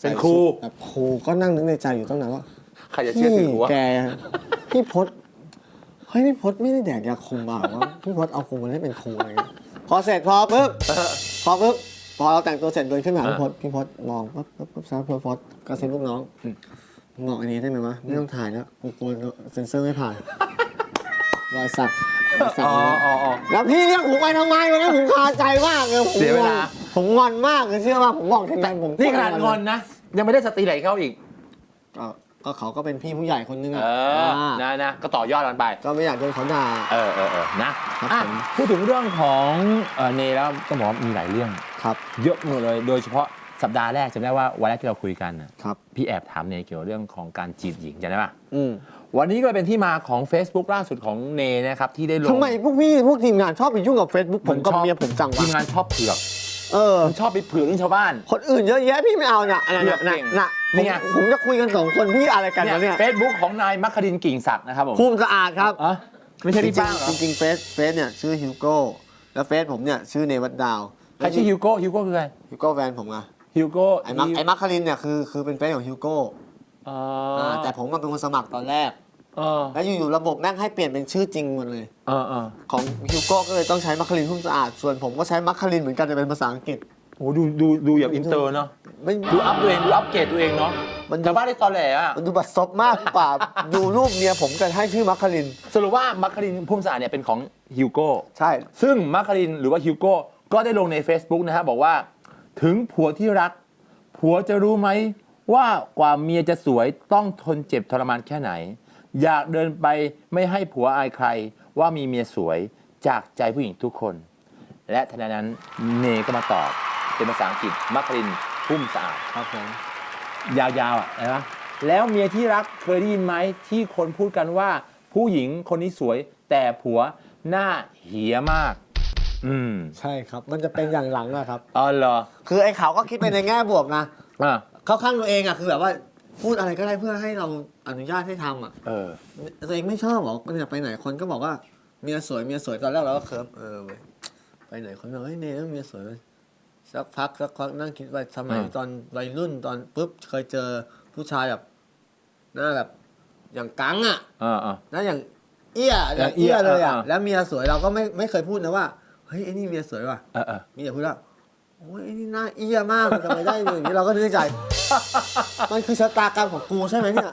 เป็นครูแบบครูก็นั่งนึกในใจอยู่ตั้งนานว่าใครจะเชื่อถือวะ แกพี่พศเฮ้ยพี่พศไม่ได้แดกยาคุมมาหรอวะพี่พศเอาคุมมาให้เป็นครูอะไรเงี้ยพอเสร็จพอปุ๊บพอปุ๊บพอเราแต่งตัวเสร็จเดินขึ้นมาหาพี่พศพี่พศมองปุ๊บปุ๊บปุ๊บสาวพี่พศกระซิบลูกน้องบอกอันนี้ได้ไหมวะไม่ต้องถ่ายแล้วกูกลัวเซ็นเซอร์ไม่ผ่านรอยสักรอยสักอ๋ออ๋ออ๋อ แล้วพี่เรียกผมไปทำไมวันนั้นผมคาใจมากเลยผมเสียเวลา ผมงอนมากเลยเชื่อว่าผมบอกทีมงานผมนี่ขนาดงอนนะ ยังไม่ได้สติไหลเข้าอีก ก็ก็เขาก็เป็นพี่ผู้ใหญ่คนนึงเออะอานะนะก็ต่อยอดกันไป ก็ไม่อยากโดนเขาด่า เออเออเออนะครับอะผม พูดถึงเรื่องของเอ่อเนแล้วต้องบอกว่ามีหลายเรื่อง ครับเยอะหมดเลย โดยเฉพาะสัปดาห์แรกจำได้ว่าวันแรกที่เราคุยกันน่ะครับ พี่แอบถามเนเกี่ยวกับเรื่องของการจีบหญิงจำได้ปะอืมวันนี้ก็เลยเป็นที่มาของ Facebook ล่าสุดของเนนะครับที่ได้ลงทำไมพวกพี่พวกทีมงานชอบไปยุ่งกับ Facebook ผมกับชอบเมียผมจังทีวะมงานชอบเผือก เออมันชอบไปเผือกเรื่องชาวบ้าน คนอื่นเยอะแยะพี่ไม่เอาน่ะอะไรเลืน่ะอกน่ะเก่งน่ะนี่ไง ผมผมจะคุยกันสองคนพี่อะไรกันวะเนี่ยเฟซบุ๊กของนายมัคคดินกิ่งศักดิ์นะครับผมภูมิสะอาดครับอ๋อไม่ใช่พี่ป้างเหรอจริงๆจริงๆเฟซเฟซเนี่ยชื่อฮิวโก้แล้วเฟซผมเนี่ยชื่อเนวัดดาวใครชื่อฮิวโก้ฮิวโก้คือใครฮิวโก้แฟนผมไงฮิวโก้ไอ้มักไอ้มักคารินเนี่ยคือคือเป็นเฟซของฮิวโก้อ๋ออ่าแต่ผมมาเป็นคนสมัครตอนแรก เออแล้วอยู่ๆระบบแม่งให้เปลี่ยนเป็นชื่อจริงหมดเลย เออเออของฮิวโก้ก็เลยต้องใช้มัคคารินพุ่มสะอาด ส่วนผมก็ใช้มัคคารินเหมือนกันแต่เป็นภาษาอังกฤษโอ้ดูดูดูอย่างอินเตอร์เนาะไม่ ดูอัพตัวเองดูอัพเกรดตัวเองเนาะมันดูชาวบ้านได้ตอนแหลอะมันดูบัดซบมากกว่า ดูรูปเมียผมกันให้ชื่อมัคคาริน สรุปว่ามัคคดินพุ่มสะอาดเนี่ยเป็นของฮิวโก้ ใช่ ซึ่งมัคคดินหรือว่าฮิวโก้ก็ได้ลงใน Facebook นะฮะบอกว่า ถึงผัวที่รัก ผัวจะรู้ไหมว่ากว่าเมียจะสวยต้องทนเจ็บทรมานแค่ไหน อยากเดินไปไม่ให้ผัวอายใคร ว่ามีเมียสวยจากใจผู้หญิงทุกคน และทันใดนั้นเนก็มาตอบเป็นภาษาอังกฤษมัคคดินพุ่มสะอาดครับผมยาวๆอะเห็นไหมแล้วเมียที่รักเคยได้ยินไหมที่คนพูดกันว่า ผู้หญิงคนนี้สวย แต่ผัวหน้าเหียมาก อืมใช่ครับ มันจะเป็นอย่างหลังอะครับ อ๋อเหรอคือไอ้เขาก็คิดไปในแง่บวกนะ อะ เข้าข้างตัวเองอะคือแบบว่า พูดอะไรก็ได้เพื่อให้เราอนุญาตให้ทำอะเออ ตัวเองไม่ชอบหรอกเนี่ยไปไหนคนก็บอกว่าเมียสวยเมียสวยตอนแรกเราก็เคิร์มเออเว้ยไปไหนคนบอกเฮ้ยเนยเมียสวยเว้ยสักพักสักพักนั่งคิดว่าสมัยอืม ตอนวัยรุ่นตอนปุ๊บเคยเจอผู้ชายแบบหน้าแบบอย่างกังอะอ่าอ่าหน้าอย่างเอี้ยอย่างเอี้เอี้ยยเลยอะอ่า แล้วเมียสวยเราก็ไม่ไม่เคยพูดนะว่าเฮ้ยไอ้นี่เมียสวยว่ะเออเออมีแต่พูดว่า โอ้ยไอ้นี่หน้าเอี้ยมากมันทำไมได้อย่างนี้เราก็นึกในใจ มันคือชะตากรรมของกูใช่ไหมเนี่ย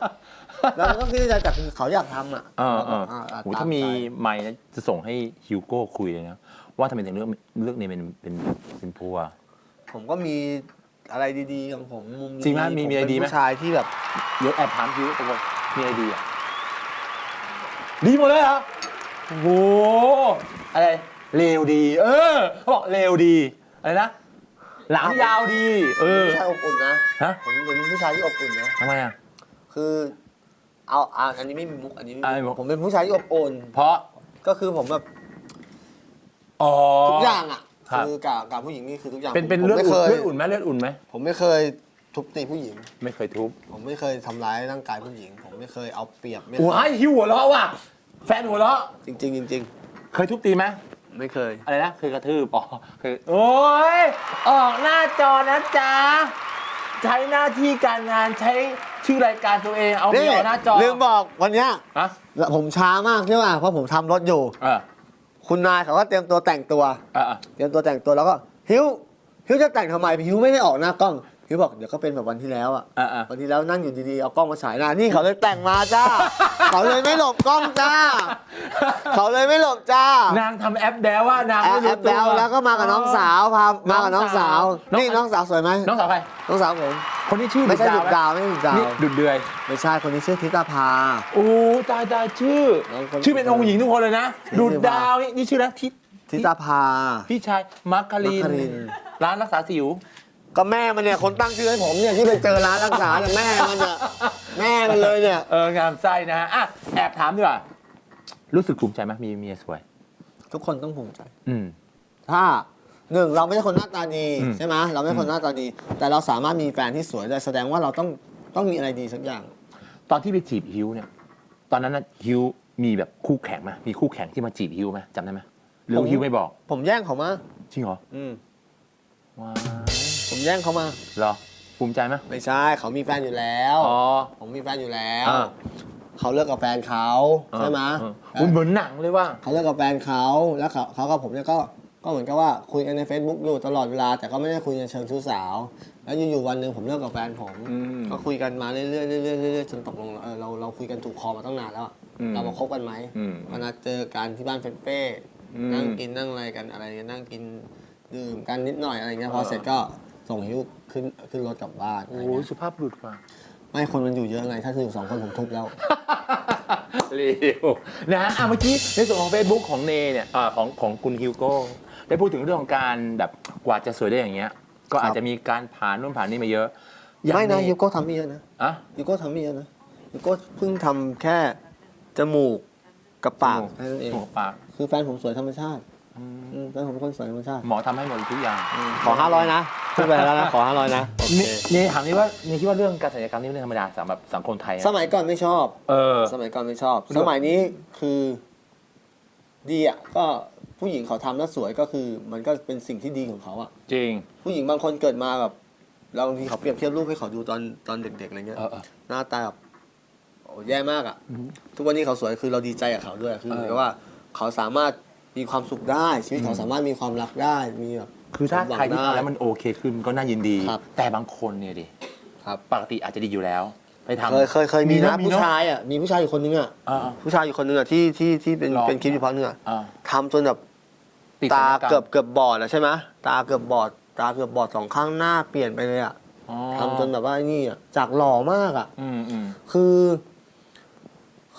แล้วเราก็คิดในใจแต่คือเขาอยากทำอะอ่าอ่าอ่าอ่าโหตถ้ามีใจไมค์นะจะส่งให้ฮิวโก้คุยเลยนะว่าทำไมถึงเลือกเลือกเนี่ยเป็นเป็นเป็นผัว ผมก็มีอะไรดีๆของผมมุมจริงไหมมีผมีอะไรเป็นดีไหมผู้ชายที่แบบเดี๋ยวแอบถามฮิวตะโกนมีอะไรดีอะดีหมดเลยเหรอโอ้โหอะไรเลวดี เออเขาบอกเลวดีอะไรนะ หลังยาวดี เออ ผู้ชายอบอุ่นนะฮะ ผมผมเป็นผู้ชายที่อบอุ่นนะ ทำไมอะ คือ เอาอ่าอันนี้ไม่มีมุกอันนี้ไม่อ่ามีไม่มีมุมุก กผมเป็นผู้ชายที่อบอุ่นเพราะ ก็คือผมแบบอ๋อ ทุกอย่างอะครับ คือกับกับผู้หญิงนี่คือทุกอย่างเป็นเป็นผมเลือดไม่อุ่เคนยเลือดอุ่นไหมเลือดอุ่นไหมผมไม่เคยทุบตีผู้หญิง ไม่เคยทุบผมไม่เคยทำร้ายร่างกายผู้หญิง ผมไม่เคยเอาเปรียบไม่หัวให้ฮิวหัวเราะว่ะ แฟนหัวเราะจริงๆจริงเคยทุบตีไหมๆ ไม่เคย อะไรนะเคยกระทืบอ๋อเคยโอ้ยออกหน้าจอนะจ๊ะใช้หน้าที่การงานใช้ชื่อรายการตัวเองเอาไปนี่ออกหน้าจอลืมบอกวันเนี้ยฮะผมช้ามากใช่ป่ะเพราะผมทำรถอยู่ เออคุณนายเขาก็เตรียมตัวแต่งตัว เออเออเตรียมตัวแต่งตัวแล้วก็ฮิวฮิวจะแต่งทำไมฮิวไม่ได้ออกหน้ากล้อง ฮิวบอกเดี๋ยวก็เป็นแบบวันที่แล้วอะเออเออวันที่แล้วนั่งอยู่ดีๆเอากล้องมาฉายหน้านี่เขาเลยแต่งมาจ้า เขาเลยไม่หลบกล้องจ้า เขาเลยไม่หลบจ้า นางทำแอปแดวว่านางแอไม่บแอรู้บตั แล้ววแล้วก็มากับน้องสาวพามากับน้องสาว น้องนี่น้องสาวสวยไหมน้องสาวใคร น้องสาวผม คนนี้ชื่อไม่ใช่ดุดไหมดาวไม่ใช่ดุดดาวนี่ดุดเดือยไม่ใช่คนนี้ชื่อทิตาภา โอ้ตายตายชื่อ น้องคนชื่อเป็นองค์หญิงทุกคนเลยนะ ชื่อดุดดาวนี่นี่ชื่อนะทิทิตาภา พี่ชายมัคคารินมัคคาริน ร้านรักษาสิว ก็แม่มันเนี่ยคนตั้งชื่อให้ผมเนี่ยที่ไปเจอร้านรักษาเนี่ยแม่มันเนี่ยแม่มันเลยเนี่ย เอองามไส้นะฮะอะแอบถามดีกว่า รู้สึกภูมิใจไหมมีเมียสวย ทุกคนต้องภูมิใจ อืม ถ้าหนึ่งเราไม่ใช่คนหน้าตาดีอืม ใช่ไหมเราไม่ใช่คนหน้าตาดี แต่เราสามารถมีแฟนที่สวยได้แสดงว่าเราต้องต้องมีอะไรดีสักอย่าง ตอนที่ไปจีบฮิวเนี่ย ตอนนั้นนะฮิวมีแบบคู่แข่งไหมมีคู่แข่งที่มาจีบฮิวไหมจำได้ไหมหรือผมฮิวไม่บอก ผมแย่งเขามาจริงเหรอ อืมว้ายผม แย่งเขามา เหรอ ภูมิใจไหมไม่ใช่เขามีแฟนอยู่แล้ว อ๋อ ผมมีแฟนอยู่แล้ว อ่า เขาเลิกกับแฟนเขาใช่ไหมเอออุ๊ยเหมือนหนังเลยว่า เขาเลิกกับแฟนเขาแล้วเขาเขากับผมเนี่ยก็ก็เหมือนกับว่าคุยกันใน Facebook อยู่ตลอดเวลา แต่ก็ไม่ได้คุยในเชิงชู้สาว แล้วอยู่ๆวันหนึ่งผมเลิกกับแฟนผม อืมก็คุยกันมาเรื่อยๆเรื่อยๆเรื่อยๆจนตกลงเออเราเราคุยกันถูกคอมาตั้งนานแล้วอะอืมเรามาคบกันไหมอืมก็นัดเจอกันที่บ้านเฟนเป้อืมนั่งกินนั่งอะไรกันอะไรกันนั่งกินดื่มกันนิดหน่อยอะไรเงี้ยพอเสร็จก็ ส่งฮิ้วขึ้นขึ้นรถกลับบ้านอะไรโอ้โหเงี้ย สุภาพบุรุษว่ะ ไม่คนมันอยู่เยอะไง ถ้าอยู่สองคนผมทุบแล้ว เร็วนะฮะอะเมื่อกี้ในส่วนของ Facebook ของเนเนี่ยอ่าของของคุณฮิวโก้ได้พูดถึงเรื่องของการแบบกว่าจะสวยได้อย่างเงี้ย ก็อาจจะมีการผ่านนู่นผ่านนี่มาเยอะอย่างไม่นะเฮิวโก้ทำไม่เยอะนะอะฮิวโก้ทำไม่เยอะนะฮิวโก้เพิ่งทำแค่จมูกกับปากแค่นั้นเอง หัวปาก คือแฟนผมสวยธรรมชาติ อืมแฟนผมเป็นคนสวยธรรมชาติ หมอทำให้หมดทุกอย่าง ขอห้าร้อยนะพูดไปแล้วนะขอห้าร้อยนะโอเคนี่นี่ถามนี่ว่านี่คิดว่าเรื่องการศัลยกรรมนี่เป็นเรื่องธรรมดาสำหรับสังคมไทยไหมสมัยก่อนไม่ชอบ เออ สมัยก่อนไม่ชอบ สมัยนี้คือดีอะก็ผู้หญิงเขาทำแล้วสวยก็คือ มันก็เป็นสิ่งที่ดีของเขาอะ จริง ผู้หญิงบางคนเกิดมาแบบเราบางทีเขาเปรียบเทียบรูปให้เขาดูตอนตอนเด็กๆอะไรเงี้ยเออเออหน้าตาแบบโอ้แย่มากอะ ทุกวันนี้เขาสวยคือเราดีใจกับเขาด้วยคือเหมือนกับว่า เขาสามารถ มีความสุขได้ ชีวิตเขาสามารถมีความรักได้มีแบบ คือถ้าสมหวังใครที่ได้ทำแล้วมันโอเคขึ้นก็น่ายินดี ครับ แต่บางคนเนี่ยดิครับ ปกติอาจจะดีอยู่แล้ว ไปทำ เคยเคยเคยมีนะมีผู้เนอะชายอะมีผู้ชายอยู่คนนึงอะอ่าผู้ชายอยู่คนนึงอะที่ที่ที่เป็นหรอ เป็นคลิปอยู่พักนึงอะอ่าทำจนแบบติดตาศัลยรรมเกือบเกือบบอดอะใช่ไหมตาเกือบบอด ตาเกือบบอดสองข้างหน้าเปลี่ยนไปเลยอะอ๋อทำจนแบบว่าไอ้นี่อะจากหล่อมากอะ อืมอืมคือ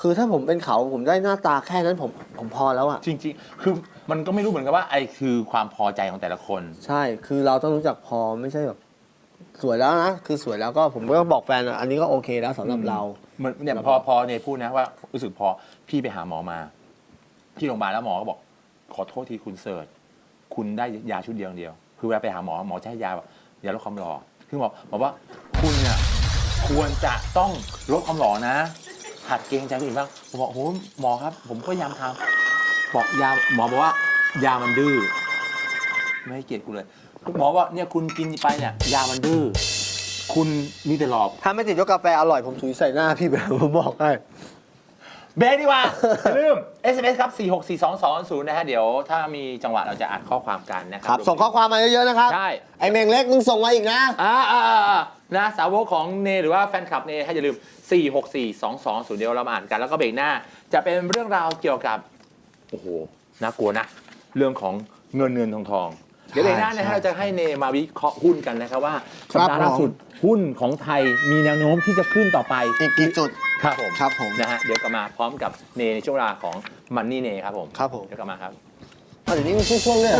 คือถ้าผมเป็นเขาผมได้หน้าตาแค่นั้นผมผมพอแล้วอะ จริงๆ คือมันก็ไม่รู้เหมือนกันว่าไอ้คือความพอใจของแต่ละคน ใช่ คือเราต้องรู้จักพอไม่ใช่แบบสวยแล้วนะ คือสวยแล้วก็ผมก็บอกแฟนอะอันนี้ก็โอเคแล้วสำหรับเรา เหมือนเนี่ยพอพอเนี่ยพูดนะว่ารู้สึกพอพี่ไปหาหมอมา ที่โรงพยาบาลแล้วหมอก็บอก ขอโทษทีคุณเสิร์ชคุณได้ยาชุดเดียวอย่างเดียว คือเวลาไปหาหมอหมอจะให้ยาแบบยาลดความหล่อคือหมอบอกว่าคุณเนี่ยควรจะต้องลดความหล่อนะ หัดเกรงใจคนอื่นบ้างผมบอกโอ้โหหมอครับ ผมก็พยายามทำบอกยาหมอบอกว่ายามันดื้อไม่ให้เกียรติกูเลยหมอว่าเนี่ยคุณกินไปเนี่ยยามันดื้อคุณมีแต่หลอกถ้าไม่ติดยกกาแฟอร่อยผมถุยใส่หน้าพี่ไปผมบอกให้ เบรกดีกว่า อย่าลืม SMS ครับ 4642200นะฮะ เดี๋ยวถ้ามีจังหวะเราจะอ่านข้อความกันนะครัครับ ส่งข้อความมาเยอะๆนะครับ ใช่ ไอเมงเล็กมึงส่งมาอีกนะ อ่าอ่าอ่าอ่า นะสาวกของเนหรือว่าแฟนคลับเนให้อย่าลืม 4642200เดี๋ยวเรามาอ่านกัน แล้วก็เบรกหน้า จะเป็นเรื่องราวเกี่ยวกับ โอ้โหน่ากลัวนะ เรื่องของเงินเงินทองทองเดี๋ยวเบรกหน้านะใช่ฮะเราจะให้เนมาวิเคราะห์หุ้นกันนะครับว่าสัปดาห์ครับผมล่าสุดหุ้นของไทยมีแนวโน้มที่จะขึ้นต่อไปอีกกี่จุดครับผมครับผมนะฮะเดี๋ยวกลับมาพร้อมกับเนในช่วงเวลาของมันนี่เนครับผมครับผมเดี๋ยวกลับมาครับอะเดี๋ยวนี้มันช่วงๆเลย